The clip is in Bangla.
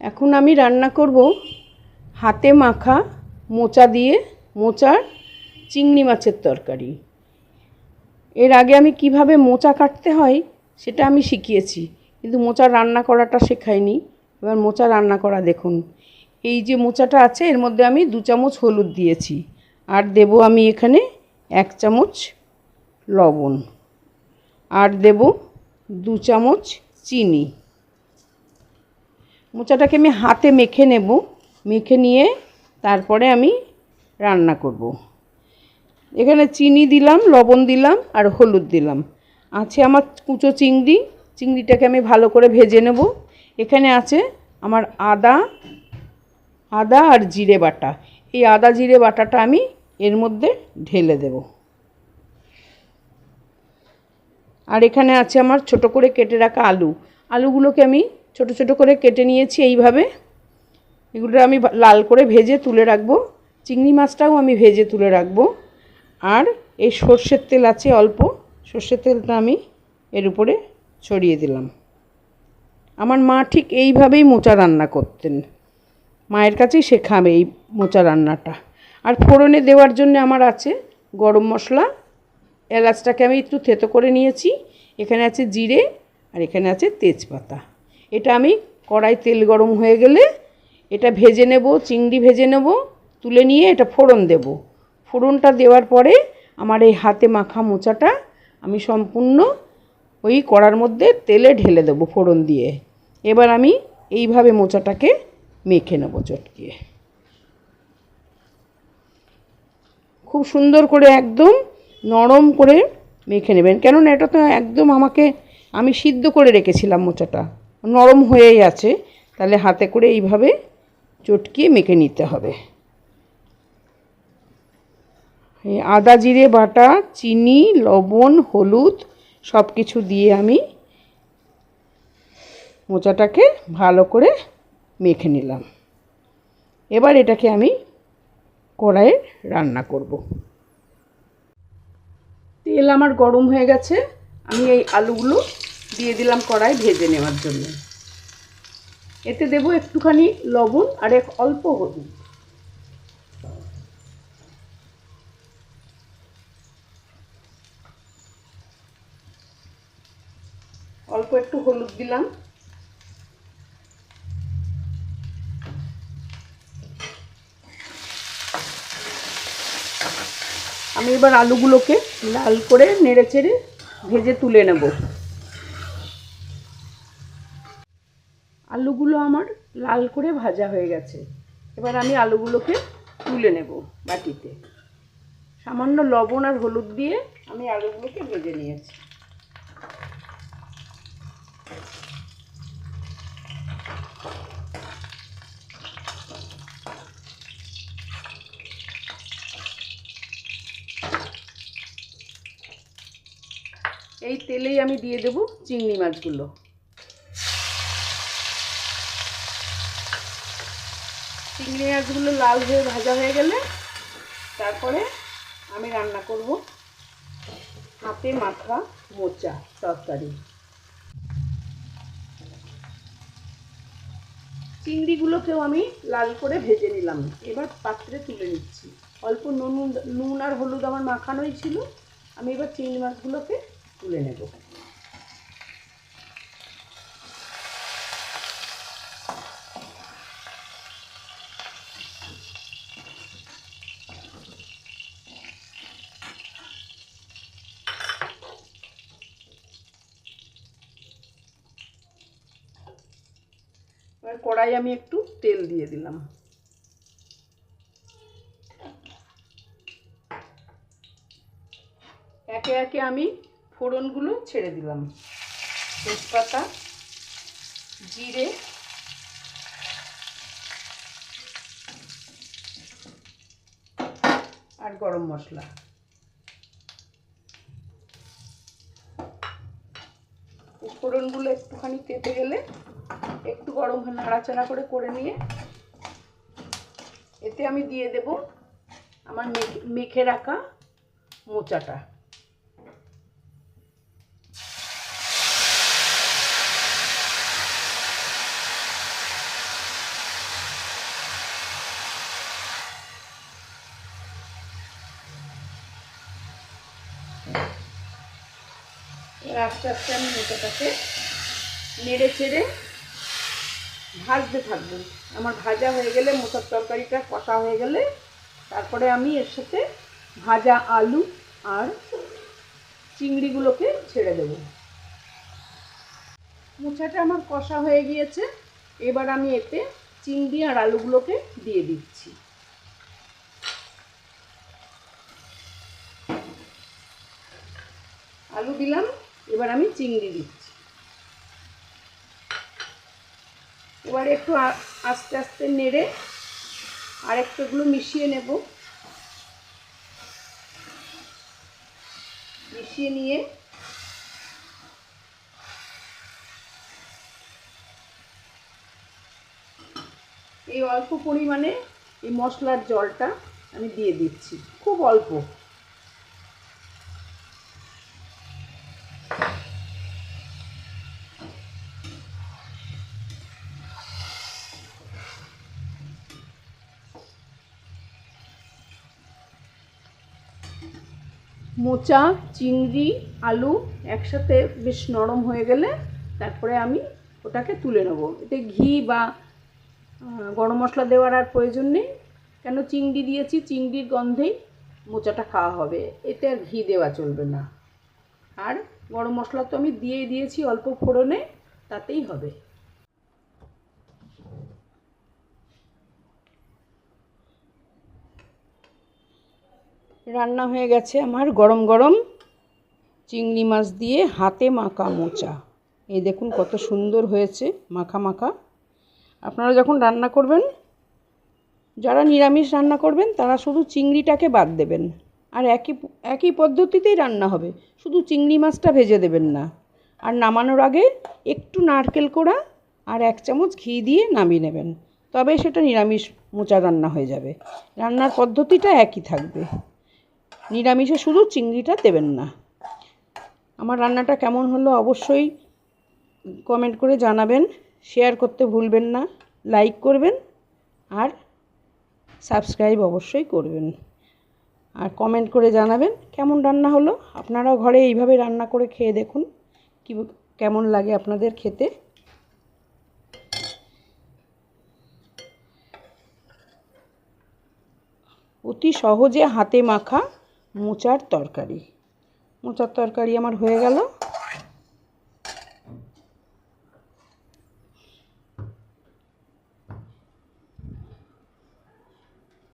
এখন আমি রান্না করব হাতে মাখা মোচা দিয়ে মোচার চিংড়ি মাছের তরকারি। এর আগে আমি কীভাবে মোচা কাটতে হয় সেটা আমি শিখিয়েছি, কিন্তু মোচা রান্না করাটা শেখাইনি। এবার মোচা রান্না করা দেখুন। এই যে মোচাটা আছে, এর মধ্যে আমি দু চামচ হলুদ দিয়েছি। আর দেব আমি এখানে এক চামচ লবণ। আর দেব দু চামচ চিনি। মোচাটাকে আমি হাতে মেখে নেব। মেখে নিয়ে তারপরে আমি রান্না করব। এখানে চিনি দিলাম, লবণ দিলাম আর হলুদ দিলাম। আছে আমার কুচো চিংড়ি। চিংড়িটাকে আমি ভালো করে ভেজে নেব। এখানে আছে আমার আদা আদা আর জিরে বাটা। এই আদা জিরে বাটাটা আমি এর মধ্যে ঢেলে দেব। আর এখানে আছে আমার ছোট করে কেটে রাখা আলু। আলুগুলোকে আমি ছোট ছোট করে কেটে নিয়েছি এইভাবে। এগুলো আমি লাল করে ভেজে তুলে রাখব। চিংড়ি মাছটাও আমি ভেজে তুলে রাখব। আর এই সর্ষের তেল আছে অল্প। সর্ষের তেলটা আমি এর উপরে ছড়িয়ে দিলাম। আমার মা ঠিক এইভাবেই মোচা রান্না করতেন। মায়ের কাছেই শেখাবে এই মোচা রান্নাটা। আর ফোড়নে দেওয়ার জন্য আমার আছে গরম মশলা। এলাচটাকে আমি একটু থেতো করে নিয়েছি। এখানে আছে জিরে আর এখানে আছে তেজপাতা। এটা আমি কড়াই তেল গরম হয়ে গেলে এটা ভেজে নেব, চিংড়ি ভেজে নেব, তুলে নিয়ে এটা ফোড়ন দেব। ফোড়নটা দেওয়ার পরে আমার এই হাতে মাখা মোচাটা আমি সম্পূর্ণ ওই কড়ার মধ্যে তেলে ঢেলে দেবো ফোড়ন দিয়ে। এবার আমি এইভাবে মোচাটাকে মেখে নেব চটকিয়ে খুব সুন্দর করে একদম নরম করে মেখে নেবেন। কেননা এটা তো একদম আমাকে, আমি সিদ্ধ করে রেখেছিলাম মোচাটা। নরম হয়েই আছে, তাহলে হাতে করে এইভাবে চটকিয়ে মেখে নিতে হবে। আদা জিরে, বাটা, চিনি, লবণ, হলুদ সব কিছু দিয়ে আমি মোচাটাকে ভালো করে মেখে নিলাম। এবার এটাকে আমি কড়াইয়ে রান্না করব। তেল আমার গরম হয়ে গেছে, আমি এই আলুগুলো দিয়ে দিলাম কড়াই ভেজে নেওয়ার জন্য। এতে দেব একটুখানি লবণ আর এক অল্প হলুদ। অল্প একটু হলুদ দিলাম। আমি এবার আলুগুলোকে লাল করে নেড়ে চেড়ে ভেজে তুলে নেব। লাল করে ভাজা হয়ে গেছে। এবার আমি আলুগুলোকে তুলে নেব বাটিতে। সামান্য লবণ আর হলুদ দিয়ে আমি আলুগুলোকে ভেজে নিয়েছি। এই তেলেই আমি দিয়ে দেব চিংড়ি মাছগুলো। চিংড়ি মাছগুলো লাল হয়ে ভাজা হয়ে গেলে তারপরে আমি রান্না করব হাতে মাখা মোচা তরকারি। চিংড়িগুলোকেও আমি লাল করে ভেজে নিলাম। এবার পাত্রে তুলে নিচ্ছি। অল্প নুন নুন আর হলুদ আমার মাখানোই ছিল। আমি এবার চিংড়ি মাছগুলোকে তুলে নেব এবার কড়াই আমি একটু তেল দিয়ে দিলাম। একে একে আমি ফোড়নগুলো ছেড়ে দিলাম। তেজপাতা, জিরে, আর গরম মশলা। ফোড়নগুলো একটুখানি তেতে গেলে একটু গরম নাড়াচাড়া করে করে নিয়ে এতে আমি দিয়ে দেব আমার মেখে রাখা মোচাটা। আস্তে আস্তে আমি মোটাটাকে নেড়ে চেড়ে ভাজতে থাকব। আমার ভাজা হয়ে গেলে মোচার তরকারিটা কষা হয়ে গেলে তারপরে আমি এর সাথে ভাজা আলু আর চিংড়িগুলোকে ছেড়ে দেবো। মোচাটা আমার কষা হয়ে গিয়েছে। এবার আমি এতে চিংড়ি আর আলুগুলোকে দিয়ে দিচ্ছি। আলু দিলাম, এবার আমি চিংড়ি দিচ্ছি। এবার একটু আস্তে আস্তে নেড়ে আর একটুগুলো মিশিয়ে নেব। মিশিয়ে নিয়ে এই অল্প পরিমাণে এই মশলার জলটা আমি দিয়ে দিচ্ছি। খুব অল্প। মোচা, চিংড়ি, আলু একসাথে বেশ নরম হয়ে গেলে তারপরে আমি ওটাকে তুলে নেব। এতে ঘি বা গরম মশলা দেওয়ার আর প্রয়োজন নেই। কেন চিংড়ি দিয়েছি? চিংড়ির গন্ধেই মোচাটা খাওয়া হবে। এতে আর ঘি দেওয়া চলবে না। আর গরম মশলা তো আমি দিয়ে দিয়েছি, অল্প ফোড়নে, তাতেই হবে। রান্না হয়ে গেছে আমার গরম গরম চিংড়ি মাছ দিয়ে হাতে মাখা মোচা। এই দেখুন কত সুন্দর হয়েছে মাখা মাখা। আপনারা যখন রান্না করবেন, যারা নিরামিষ রান্না করবেন, তারা শুধু চিংড়িটাকে বাদ দেবেন। আর একই একই পদ্ধতিতেই রান্না হবে। শুধু চিংড়ি মাছটা ভেজে দেবেন না। আর নামানোর আগে একটু নারকেল কোড়া আর এক চামচ ঘি দিয়ে নামিয়ে নেবেন। তবে সেটা নিরামিষ মোচা রান্না হয়ে যাবে। রান্নার পদ্ধতিটা একই থাকবে। নিরামিষে শুধু চিংড়িটা দেবেন না। আমার রান্নাটা কেমন হলো অবশ্যই কমেন্ট করে জানাবেন, শেয়ার করতে ভুলবেন না, লাইক করবেন আর সাবস্ক্রাইব অবশ্যই করবেন। আর কমেন্ট করে জানাবেন কেমন রান্না হলো, আপনারাও ঘরে এইভাবে রান্না করে খেয়ে দেখুন কি, কেমন লাগে আপনাদের খেতে। অতি সহজে হাতে মাখা মোচার তরকারি। মোচার তরকারি আমার হয়ে গেল।